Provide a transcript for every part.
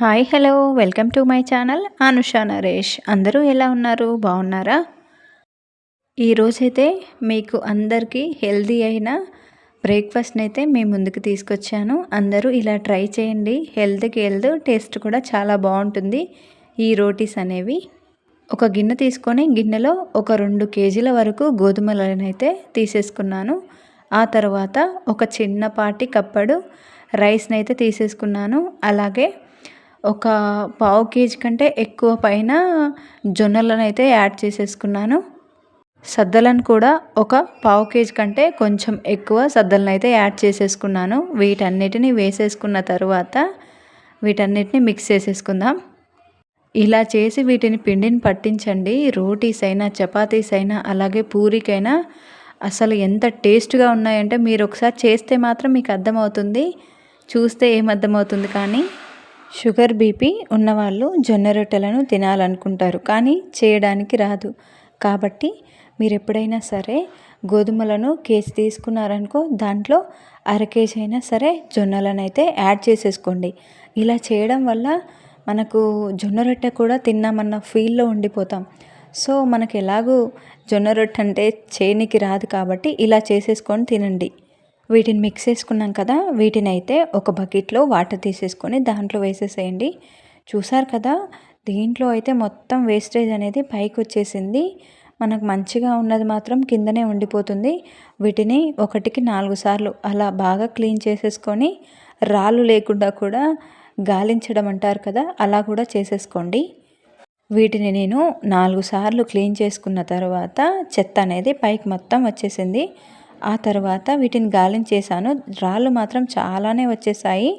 Hi hello. Welcome to my channel Anusha Naresh. అందరూ ఎలా ఉన్నారు? బాగున్నారా? ఈరోజైతే మీకు అందరికీ హెల్దీ అయిన బ్రేక్ఫాస్ట్ని అయితే మేము ముందుకు తీసుకొచ్చాను. అందరూ ఇలా ట్రై చేయండి. హెల్త్కి హెల్త్ టేస్ట్ కూడా చాలా బాగుంటుంది ఈ రోటీస్ అనేవి. ఒక గిన్నె తీసుకొని గిన్నెలో ఒక రెండు కేజీల వరకు గోధుమలనైతే తీసేసుకున్నాను. ఆ తర్వాత ఒక చిన్నపాటి కప్పడు రైస్ని అయితే తీసేసుకున్నాను. అలాగే ఒక పావు కేజీ కంటే ఎక్కువ పైన జొన్నలను అయితే యాడ్ చేసేసుకున్నాను. సద్దలను కూడా ఒక పావు కేజీ కంటే కొంచెం ఎక్కువ సద్దలను అయితే యాడ్ చేసేసుకున్నాను. వీటన్నిటిని వేసేసుకున్న తర్వాత వీటన్నిటిని మిక్స్ చేసేసుకుందాం. ఇలా చేసి వీటిని పిండిని పట్టించండి. రోటీస్ అయినా చపాతీస్ అయినా అలాగే పూరికైనా అసలు ఎంత టేస్ట్గా ఉన్నాయంటే మీరు ఒకసారి చేస్తే మాత్రం మీకు అర్థమవుతుంది. చూస్తే ఏమర్థమవుతుంది కానీ. షుగర్ బీపీ ఉన్నవాళ్ళు జొన్న రొట్టెలను తినాలనుకుంటారు కానీ చేయడానికి రాదు. కాబట్టి మీరు ఎప్పుడైనా సరే గోధుమలను కేజీ తీసుకున్నారనుకో దాంట్లో అర కేజీ అయినా సరే జొన్నలను అయితే యాడ్ చేసేసుకోండి. ఇలా చేయడం వల్ల మనకు జొన్న రొట్టె కూడా తిన్నామన్న ఫీల్లో ఉండిపోతాం. సో మనకు ఎలాగూ జొన్న రొట్టె అంటే చేయనికి రాదు కాబట్టి ఇలా చేసేసుకొని తినండి. వీటిని మిక్స్ చేసుకున్నాం కదా వీటిని అయితే ఒక బకెట్లో వాటర్ తీసేసుకొని దాంట్లో వేసేసేయండి. చూసారు కదా దీంట్లో అయితే మొత్తం వేస్టేజ్ అనేది పైకి వచ్చేసింది. మనకు మంచిగా ఉన్నది మాత్రం కిందనే ఉండిపోతుంది. వీటిని ఒకటికి నాలుగు సార్లు అలా బాగా క్లీన్ చేసేసుకొని రాళ్ళు లేకుండా కూడా గాలించడం అంటారు కదా అలా కూడా చేసేసుకోండి. వీటిని నేను నాలుగు సార్లు క్లీన్ చేసుకున్న తర్వాత చెత్త అనేది పైకి మొత్తం వచ్చేసింది. ఆ తర్వాత వీటిని గాలించేసాను రాళ్ళు మాత్రం చాలానే వచ్చేసాయి.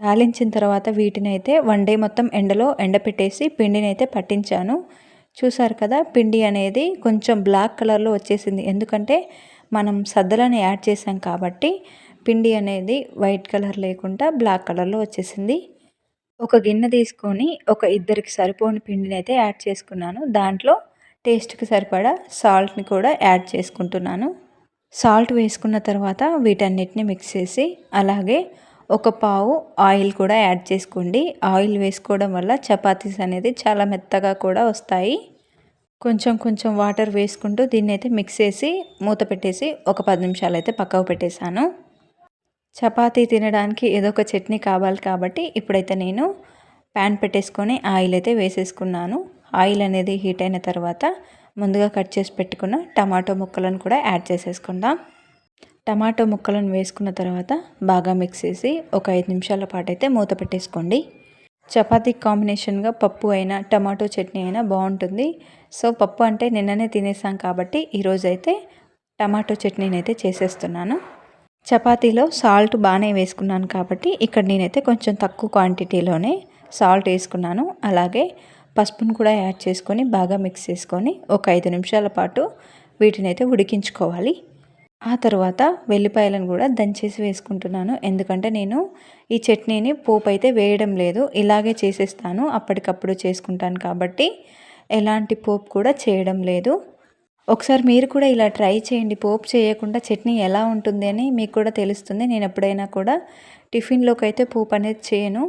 గాలించిన తర్వాత వీటిని అయితే వన్ డే మొత్తం ఎండలో ఎండపెట్టేసి పిండిని అయితే పట్టించాను. చూసారు కదా పిండి అనేది కొంచెం బ్లాక్ కలర్లో వచ్చేసింది. ఎందుకంటే మనం సద్దలని యాడ్ చేసాం కాబట్టి పిండి అనేది వైట్ కలర్ లేకుండా బ్లాక్ కలర్లో వచ్చేసింది. ఒక గిన్నె తీసుకొని ఒక ఇద్దరికి సరిపోని పిండిని అయితే యాడ్ చేసుకున్నాను. దాంట్లో టేస్ట్కి సరిపడా సాల్ట్ని కూడా యాడ్ చేసుకుంటున్నాను. సాల్ట్ వేసుకున్న తర్వాత వీటన్నిటిని మిక్స్ చేసి అలాగే ఒక పావు ఆయిల్ కూడా యాడ్ చేసుకోండి. ఆయిల్ వేసుకోవడం వల్ల చపాతీస్ అనేది చాలా మెత్తగా కూడా వస్తాయి. కొంచెం కొంచెం వాటర్ వేసుకుంటూ దీన్ని అయితే మిక్స్ చేసి మూత పెట్టేసి ఒక పది నిమిషాలు అయితే పక్కకు పెట్టేశాను. చపాతీ తినడానికి ఏదో ఒక చట్నీ కావాలి కాబట్టి ఇప్పుడైతే నేను ప్యాన్ పెట్టేసుకొని ఆయిల్ అయితే వేసేసుకున్నాను. ఆయిల్ అనేది హీట్ అయిన తర్వాత ముందుగా కట్ చేసి పెట్టుకున్న టమాటో ముక్కలను కూడా యాడ్ చేసేసుకుందాం. టమాటో ముక్కలను వేసుకున్న తర్వాత బాగా మిక్స్ చేసి ఒక ఐదు నిమిషాల పాటు అయితే మూత పెట్టేసుకోండి. చపాతీ కాంబినేషన్గా పప్పు అయినా టమాటో చట్నీ అయినా బాగుంటుంది. సో పప్పు అంటే నిన్ననే తినేసాం కాబట్టి ఈరోజు అయితే టమాటో చట్నీని అయితే చేసేస్తున్నాను. చపాతీలో సాల్ట్ బాగానే వేసుకున్నాను కాబట్టి ఇక్కడ నేనైతే కొంచెం తక్కువ క్వాంటిటీలోనే సాల్ట్ వేసుకున్నాను. అలాగే పసుపును కూడా యాడ్ చేసుకొని బాగా మిక్స్ చేసుకొని ఒక ఐదు నిమిషాల పాటు వీటిని అయితే ఉడికించుకోవాలి. ఆ తర్వాత వెల్లిపాయలను కూడా దంచేసి వేసుకుంటున్నాను. ఎందుకంటే నేను ఈ చట్నీని పోపు అయితే వేయడం లేదు. ఇలాగే చేసేస్తాను. అప్పటికప్పుడు చేసుకుంటాను కాబట్టి ఎలాంటి పోపు కూడా చేయడం లేదు. ఒకసారి మీరు కూడా ఇలా ట్రై చేయండి. పోపు చేయకుండా చట్నీ ఎలా ఉంటుంది అని మీకు కూడా తెలుస్తుంది. నేను ఎప్పుడైనా కూడా టిఫిన్లోకి అయితే పోపు అనేది చేయను.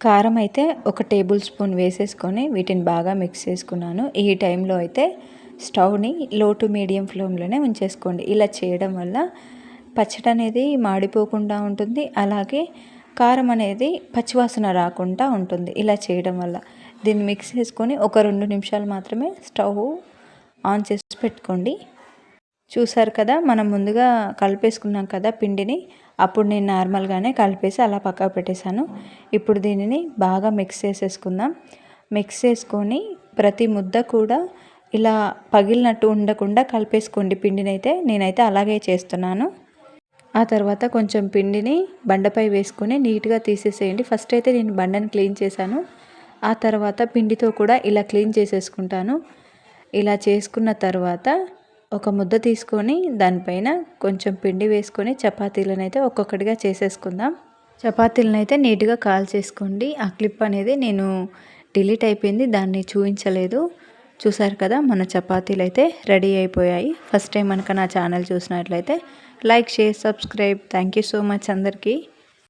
కారం అయితే ఒక టేబుల్ స్పూన్ వేసేసుకొని వీటిని బాగా మిక్స్ చేసుకున్నాను. ఈ టైంలో అయితే స్టవ్ని లో టు మీడియం ఫ్లేమ్లోనే ఉంచేసుకోండి. ఇలా చేయడం వల్ల పచ్చడి అనేది మాడిపోకుండా ఉంటుంది. అలాగే కారం అనేది పచ్చివాసన రాకుండా ఉంటుంది. ఇలా చేయడం వల్ల దీన్ని మిక్స్ చేసుకొని ఒక రెండు నిమిషాలు మాత్రమే స్టవ్ ఆన్ చేసి పెట్టుకోండి. చూసారు కదా మనం ముందుగా కలిపేసుకున్నాం కదా పిండిని. అప్పుడు నేను నార్మల్గానే కలిపేసి అలా పక్కకు పెట్టేశాను. ఇప్పుడు దీనిని బాగా మిక్స్ చేసేసుకుందాం. మిక్స్ చేసుకొని ప్రతి ముద్ద కూడా ఇలా పగిలినట్టు ఉండకుండా కలిపేసుకోండి పిండిని అయితే నేనైతే అలాగే చేస్తున్నాను. ఆ తర్వాత కొంచెం పిండిని బండపై వేసుకొని నీట్గా తీసేసేయండి. ఫస్ట్ అయితే నేను బండని క్లీన్ చేశాను. ఆ తర్వాత పిండితో కూడా ఇలా క్లీన్ చేసేసుకుంటాను. ఇలా చేసుకున్న తర్వాత ఒక ముద్ద తీసుకొని దానిపైన కొంచెం పిండి వేసుకొని చపాతీలను అయితే ఒక్కొక్కటిగా చేసేసుకుందాం. చపాతీలను అయితే నీట్గా కాల్ చేసుకోండి. ఆ క్లిప్ అనేది నేను డిలీట్ అయిపోయింది దాన్ని చూపించలేదు. చూసారు కదా మన చపాతీలు అయితే రెడీ అయిపోయాయి. ఫస్ట్ టైం కనుక నా ఛానల్ చూసినట్లయితే like share subscribe. Thank you so much అందరికీ.